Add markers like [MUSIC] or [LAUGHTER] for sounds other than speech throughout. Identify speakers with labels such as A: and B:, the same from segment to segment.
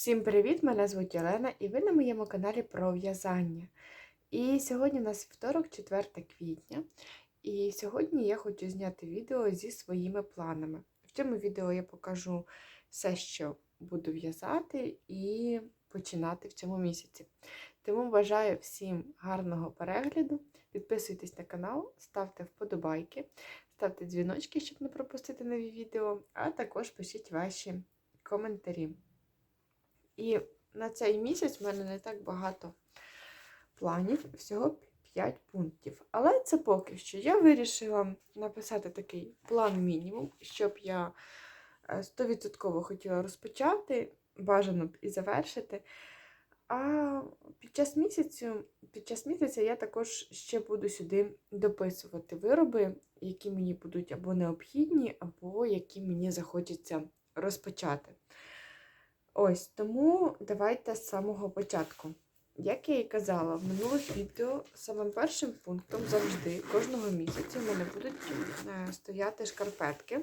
A: Всім привіт! Мене звуть Олена і ви на моєму каналі про в'язання. І сьогодні у нас вівторок, 4 квітня. І сьогодні я хочу зняти відео зі своїми планами. В цьому відео я покажу все, що буду в'язати і починати в цьому місяці. Тому бажаю всім гарного перегляду. Підписуйтесь на канал, ставте вподобайки, ставте дзвіночки, щоб не пропустити нові відео, а також пишіть ваші коментарі. І на цей місяць в мене не так багато планів, всього 5 пунктів. Але це поки що. Я вирішила написати такий план мінімум, щоб я 100% хотіла розпочати, бажано б і завершити. А під час місяцю, під час місяця я також ще буду сюди дописувати вироби, які мені будуть або необхідні, або які мені захочеться розпочати. Ось тому давайте з самого початку. Як я і казала, в минулих відео самим першим пунктом завжди кожного місяця в мене будуть е, стояти шкарпетки.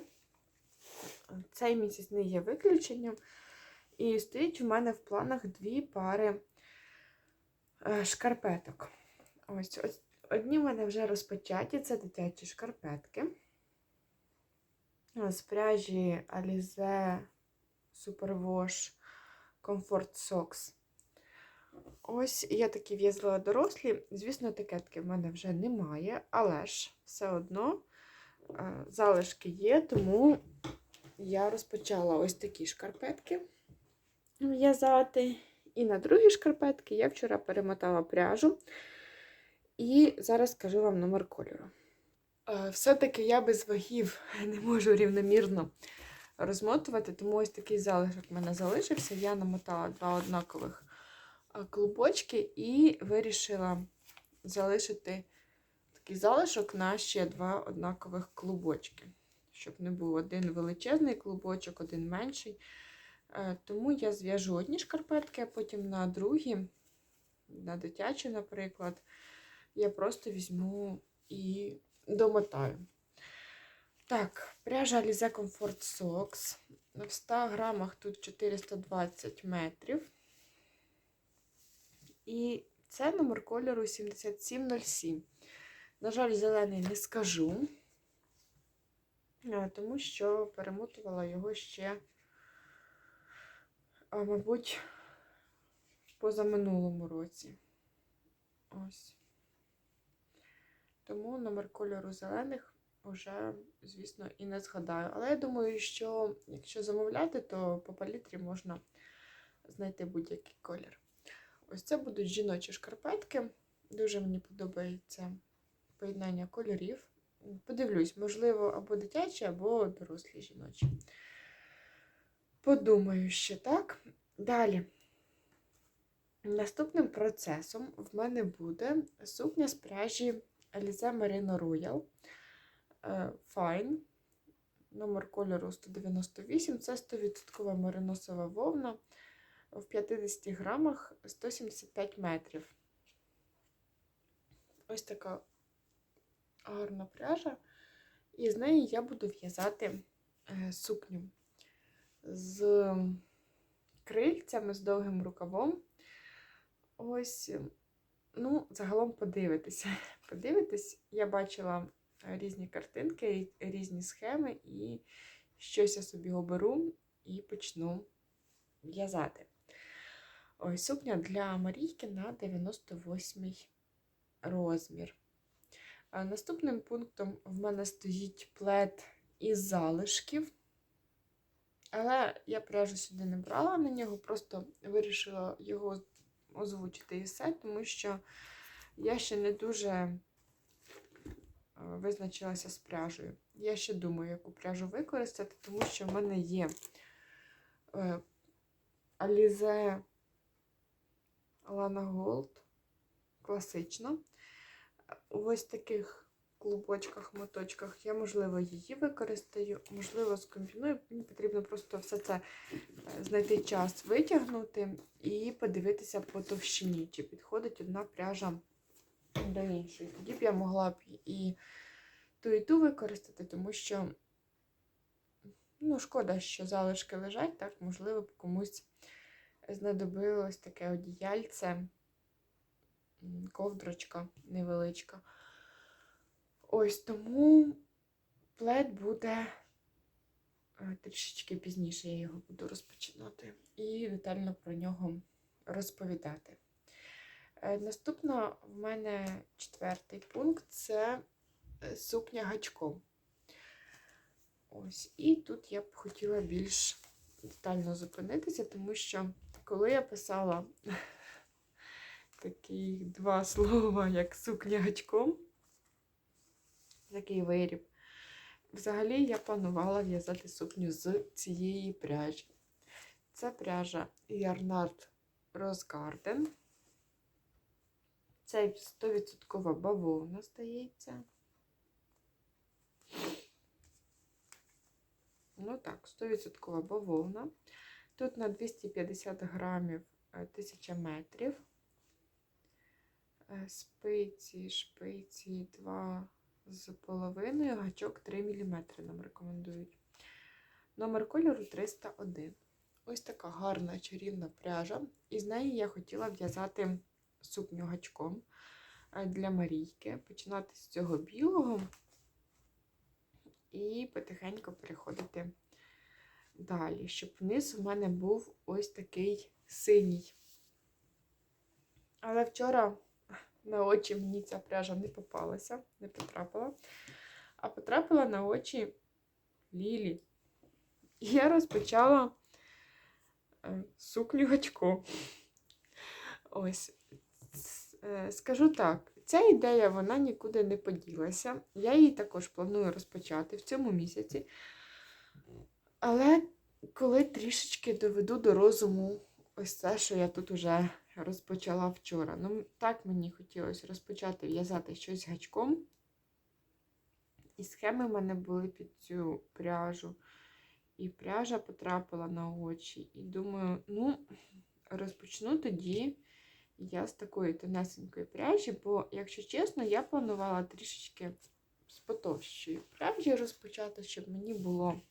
A: Цей місяць не є виключенням. І стоїть в мене в планах дві пари е, шкарпеток. Ось, ось одні в мене вже розпочаті, це дитячі шкарпетки. З пряжі Alize Superwash Comfort Socks. Ось я такі в'язала дорослі. Звісно, етикетки в мене вже немає, але ж все одно е, залишки є, тому я розпочала ось такі шкарпетки в'язати. І на другі шкарпетки я вчора перемотала пряжу. І зараз скажу вам номер кольору. Е, Все-таки я без вагів [LAUGHS] не можу рівномірно розмотувати, тому ось такий залишок в мене залишився. Я намотала два однакових клубочки і вирішила залишити такий залишок на ще два однакових клубочки, щоб не був один величезний клубочок, один менший. Е, тому я зв'яжу одні шкарпетки, а потім на другі, на дитячі, наприклад, я просто візьму і домотаю. Так, пряжа Alize Comfort Socks. В 100 грамах тут 420 метрів. І це номер кольору 7707. На жаль, зелений не скажу, тому що перемотувала його ще, мабуть, позаминулому році. Ось. Тому номер кольору зелених вже, звісно, і не згадаю. Але я думаю, що якщо замовляти, то по палітрі можна знайти будь-який колір. Ось це будуть жіночі шкарпетки. Дуже мені подобається поєднання кольорів. Подивлюсь, можливо, або дитячі, або дорослі жіночі. Подумаю ще так. Далі. Наступним процесом в мене буде сукня з пряжі Alize Merino Royal. Fine. Номер кольору 198. Це 100% мериносова вовна в 50 грамах 175 метрів. Ось така гарна пряжа. І з неї я буду в'язати е, сукню з крильцями, з довгим рукавом. Ось, ну, загалом подивитися. [LAUGHS] Подивитись, я бачила різні картинки, різні схеми, і щось я собі оберу і почну в'язати. Ось сукня для Марійки на 98 розмір. Наступним пунктом в мене стоїть плед із залишків. Але я пряжу сюди не брала на нього, просто вирішила його озвучити і все, тому що я ще не дуже визначилася з пряжею. Я ще думаю, яку пряжу використати, тому що в мене є е, Alize Lana Gold класична. У ось таких клубочках, моточках я, можливо, її використаю, можливо, скомбіную. Мені потрібно просто все це е, знайти час витягнути і подивитися по товщині, чи підходить одна пряжа до іншої. Тоді б я могла б і ту, і ту використати, тому що, ну, шкода, що залишки лежать, так, можливо, б комусь знадобилось таке одіяльце, ковдрочка невеличка. Ось тому плед буде е, трішечки пізніше, я його буду розпочинати і детально про нього розповідати. Е, Наступно в мене четвертий пункт це е, сукня гачком. Ось, і тут я б хотіла більш детально зупинитися, тому що коли я писала [LAUGHS] такі два [LAUGHS] слова, як сукня гачком, такий виріб, взагалі я планувала в'язати сукню з цієї пряжі. Це пряжа Yarnard Rose. Це 100% бавовна, здається. Ну так, 100% бавовна. Тут на 250 грамів е, 1000 метрів. Е, Спиці, шпиці 2 з половиною, гачок 3 мм нам рекомендують. Номер кольору 301. Ось така гарна чарівна пряжа. І з неї я хотіла в'язати сукню гачком е, для Марійки. Починати з цього білого і потихеньку переходити далі, щоб вниз у мене був ось такий синій. Але вчора на очі мені ця пряжа не попалася, не потрапила, а потрапила на очі Лілі. І я розпочала е, сукню гачко. Ось, скажу так, ця ідея вона нікуди не поділася. Я її також планую розпочати в цьому місяці. Але коли трішечки доведу до розуму ось це, що я тут уже розпочала вчора. Ну, так мені хотілося розпочати в'язати щось гачком. І схеми в мене були під цю пряжу. І пряжа потрапила на очі. І думаю, ну, розпочну тоді я з такої тонесенької пряжі, бо, якщо чесно, я планувала трішечки з потовщої пряжі розпочати, щоб мені було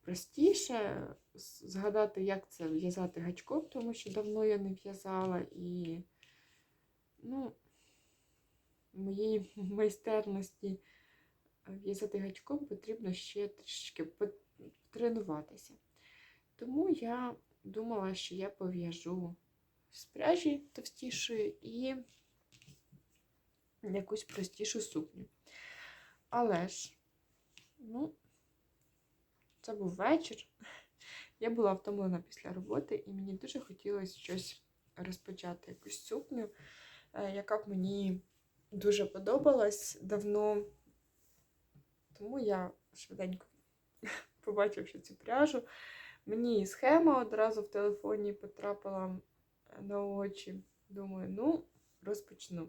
A: простіше згадати, як це в'язати гачком, тому що давно я не в'язала і, ну, моїй [LAUGHS] майстерності в'язати гачком потрібно ще трішечки потренуватися. Тому я думала, що я пов'яжу з пряжі товстішої і якусь простішу сукню. Але ж, ну, це був вечір. Я була втомлена після роботи, і мені дуже хотілося щось розпочати, якусь сукню, е, яка б мені дуже подобалась давно. Тому я швиденько, [LAUGHS] побачивши цю пряжу, мені схема одразу в телефоні потрапила на очі. Думаю, ну, розпочну.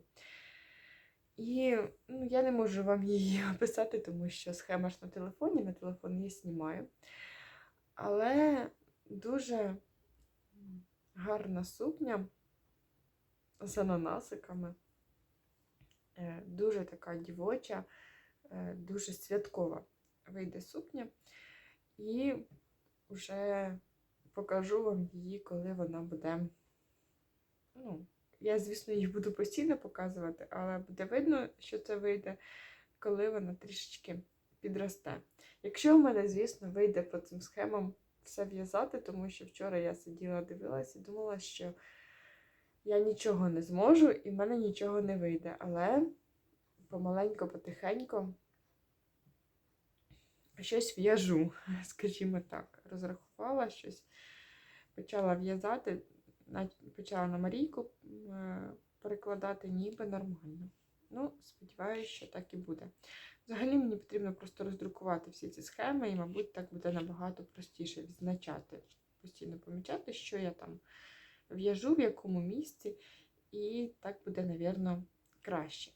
A: І ну, я не можу вам її [LAUGHS] описати, тому що схема ж на телефоні, на телефон я знімаю. Але дуже гарна сукня з ананасиками. Е, Дуже така дівоча, е, дуже святкова вийде сукня. І вже покажу вам її, коли вона буде. Ну, я, звісно, їх буду постійно показувати, але буде видно, що це вийде, коли вона трішечки підросте. Якщо в мене, звісно, вийде по цим схемам все в'язати, тому що вчора я сиділа, дивилася і думала, що я нічого не зможу і в мене нічого не вийде. Але помаленько, потихенько щось в'яжу, [LAUGHS] скажімо так, розрахувала щось, почала в'язати почала на Марійку е, перекладати, ніби нормально. Ну, сподіваюся, що так і буде. Взагалі мені потрібно просто роздрукувати всі ці схеми, і, мабуть, так буде набагато простіше відзначати, постійно помічати, що я там в'яжу, в якому місці, і так буде, навірно, краще.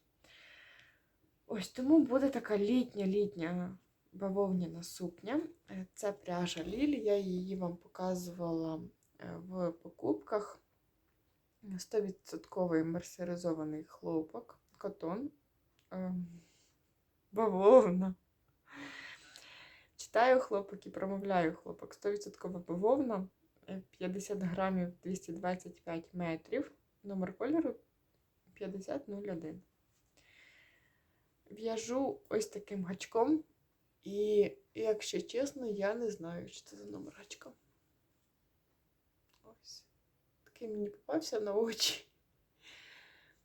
A: Ось тому буде така літня-літня бавовняна сукня. Е, це пряжа Лілі, я її вам показувала в покупках 100% мерсеризований хлопок, котон, ем, бавовна. Читаю хлопок і промовляю хлопок. 100% бавовна. е, 50 грамів 225 метрів. Номер кольору 5001. В'яжу ось таким гачком. І, якщо чесно, я не знаю, що це за номер гачка. Ось. Такий мені попався на очі.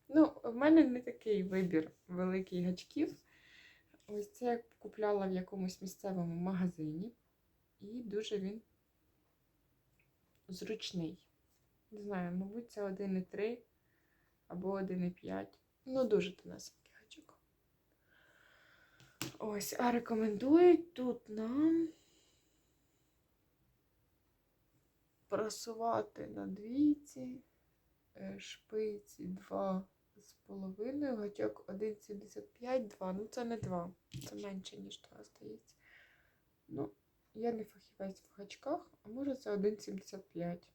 A: Ну, в мене не такий вибір великий гачків. Ось це я купляла в якомусь місцевому магазині. І дуже він зручний. Не знаю, мабуть, це 1,3 або 1,5. Ну, дуже тонесенький гачок. Ось, а рекомендують тут нам просувати на двійці, е, шпиці 2 з половиною, гачок 1,75, 2. Ну, це не 2, це менше, ніж 2, здається. Ну, я не фахівець в гачках, а може це 1,75.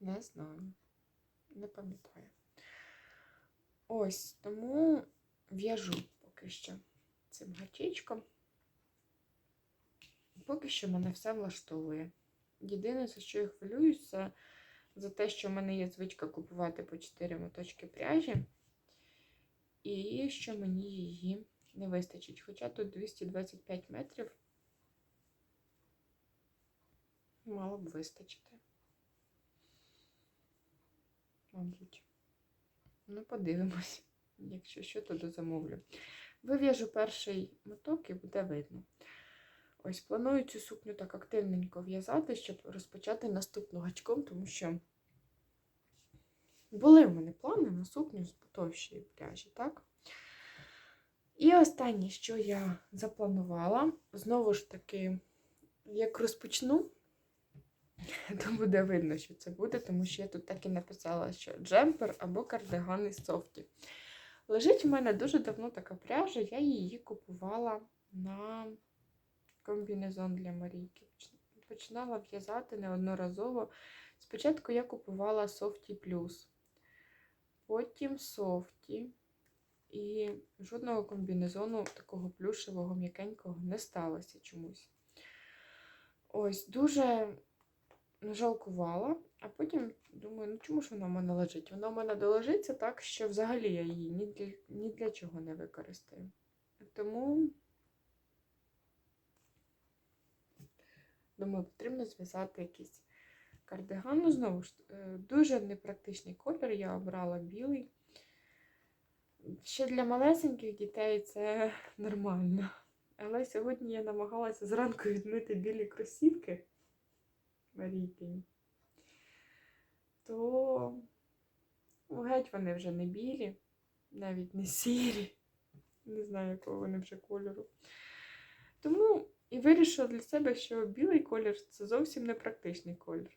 A: Не знаю. Не пам'ятаю. Ось, тому в'яжу поки що цим гачечком. Поки що мене все влаштовує. Єдине, за що я хвилююсь, це за те, що в мене є звичка купувати по 4 моточки пряжі, і що мені її не вистачить. Хоча тут 225 метрів мало б вистачити. Мабуть. Ну, подивимось. Якщо що, то дозамовлю. Вив'яжу перший моток і буде видно. Ось, планую цю сукню так активненько в'язати, щоб розпочати наступну гачком, тому що були в мене плани на сукню з потовщої пряжі, так? І останнє, що я запланувала, знову ж таки, як розпочну, [LAUGHS] то буде видно, що це буде, тому що я тут так і написала, що джемпер або кардиган із софті. Лежить в мене дуже давно така пряжа, я її купувала на комбінезон для Марійки. Починала в'язати неодноразово. Спочатку я купувала Softy Plus, потім Softy. І жодного комбінезону такого плюшевого, м'якенького не сталося чомусь. Ось, дуже жалкувала, а потім думаю, ну чому ж вона в мене лежить? Вона в мене доложиться так, що взагалі я її ні для, ні для чого не використаю. Тому, думаю, потрібно зв'язати якийсь кардиган. Ну, знову ж, е, дуже непрактичний колір, я обрала білий. Ще для малесеньких дітей це [LAUGHS] нормально. Але сьогодні я намагалася зранку відмити білі кросівки Марійкині. То геть вони вже не білі, навіть не сірі. Не знаю, якого вони вже кольору. Тому і вирішила для себе, що білий колір це зовсім не практичний колір.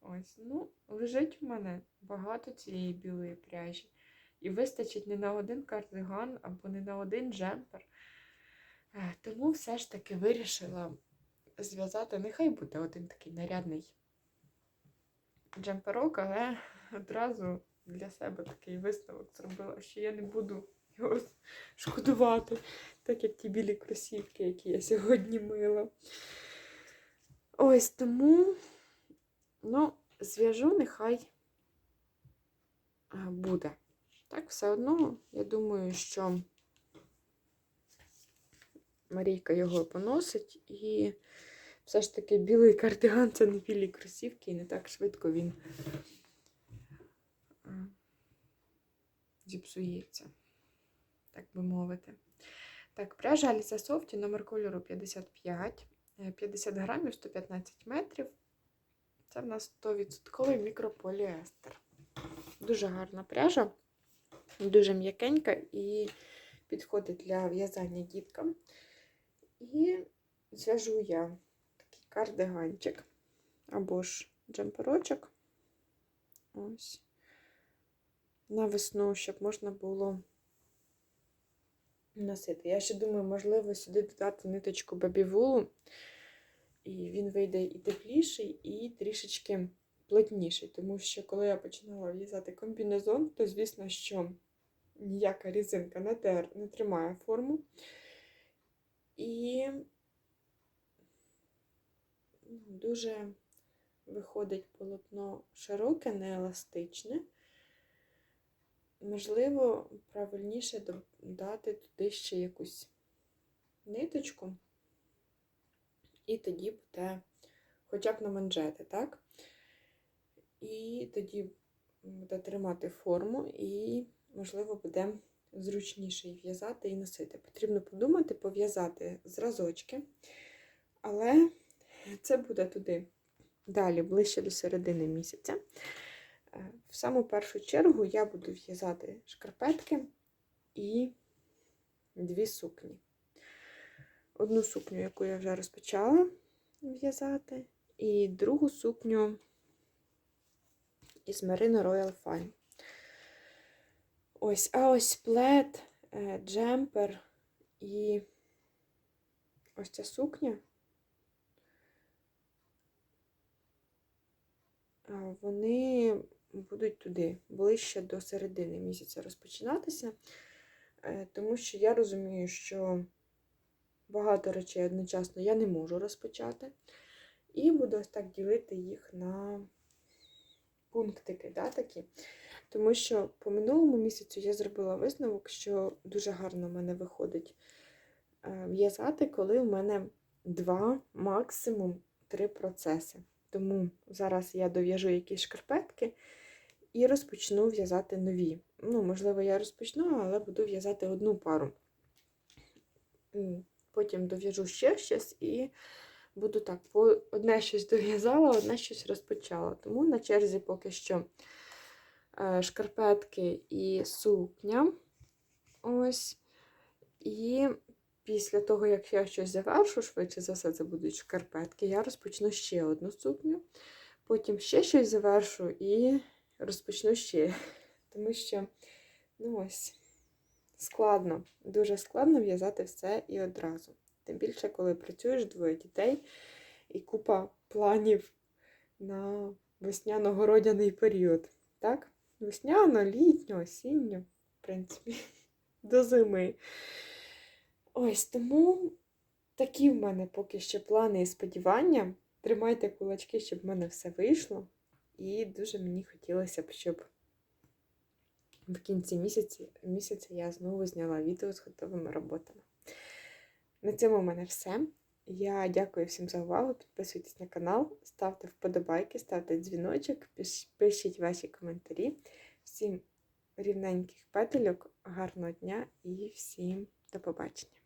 A: Ось, ну, лежить в мене багато цієї білої пряжі. І вистачить не на один кардиган або не на один джемпер. Е, Тому все ж таки вирішила зв'язати, нехай буде один такий нарядний джемперок, але одразу для себе такий висновок зробила, що я не буду його шкодувати, так як ті білі кросівки, які я сьогодні мила. Ось тому, ну, зв'яжу, нехай буде. Так, все одно, я думаю, що Марійка його поносить, і все ж таки білий кардиган це не білі кросівки, і не так швидко він зіпсується, так би мовити. Так, пряжа Аліса Софті, номер кольору 55, е, 50 грамів, 115 метрів. Це в нас 100% мікрополіестер. Дуже гарна пряжа. Дуже м'якенька і підходить для в'язання діткам. І зв'яжу я такий кардиганчик або ж джемперочок. Ось. На весну, щоб можна було носити. Я ще думаю, можливо, сюди додати ниточку бабівулу, і він вийде і тепліший, і трішечки плотніший, тому що коли я починала в'язати комбінезон, то звісно, що ніяка різинка не, тер, не тримає форму.
B: І ну, дуже виходить полотно широке, не еластичне. Можливо, правильніше додати туди ще якусь ниточку, і тоді буде хоча б на манжети, так? І тоді буде тримати форму, і, можливо, буде зручніше і в'язати і носити. Потрібно подумати, пов'язати зразочки, але це буде туди далі, ближче до середини місяця. Е, В саму першу чергу я буду в'язати шкарпетки і дві сукні. Одну сукню, яку я вже розпочала в'язати, і другу сукню із Merino Royal Fine. Ось, а ось плед, е, джемпер і ось ця сукня. Вони будуть туди, ближче до середини місяця розпочинатися, тому що я розумію, що багато речей одночасно я не можу розпочати. І буду ось так ділити їх на пунктики, да, такі. Тому що по минулому місяцю я зробила висновок, що дуже гарно в мене виходить е, в'язати, коли в мене два, максимум три процеси. Тому зараз я дов'яжу якісь шкарпетки і розпочну в'язати нові. Ну, можливо, я розпочну, але буду в'язати одну пару. Потім дов'яжу ще щось і буду так, одне щось дов'язала, одне щось розпочала. Тому на черзі поки що е, шкарпетки і сукня. Ось. І після того, як я щось завершу, швидше за все, це будуть шкарпетки, я розпочну ще одну сукню. Потім ще щось завершу і розпочну ще. [LAUGHS] Тому що, ну ось, складно, дуже складно в'язати все і одразу. Тим більше, коли працюєш двоє дітей і купа планів на весняно-городяний період. Так? Весняно, літньо, осінньо, в принципі, [LAUGHS] до зими. Ось тому такі в мене поки що плани і сподівання. Тримайте кулачки, щоб в мене все вийшло. І дуже мені хотілося б, щоб в кінці місяця, місяця я знову зняла відео з готовими роботами. На цьому в мене все. Я дякую всім за увагу. Підписуйтесь на канал, ставте вподобайки, ставте дзвіночок, пиш- пишіть ваші коментарі. Всім рівненьких петельок, гарного дня і всім до побачення!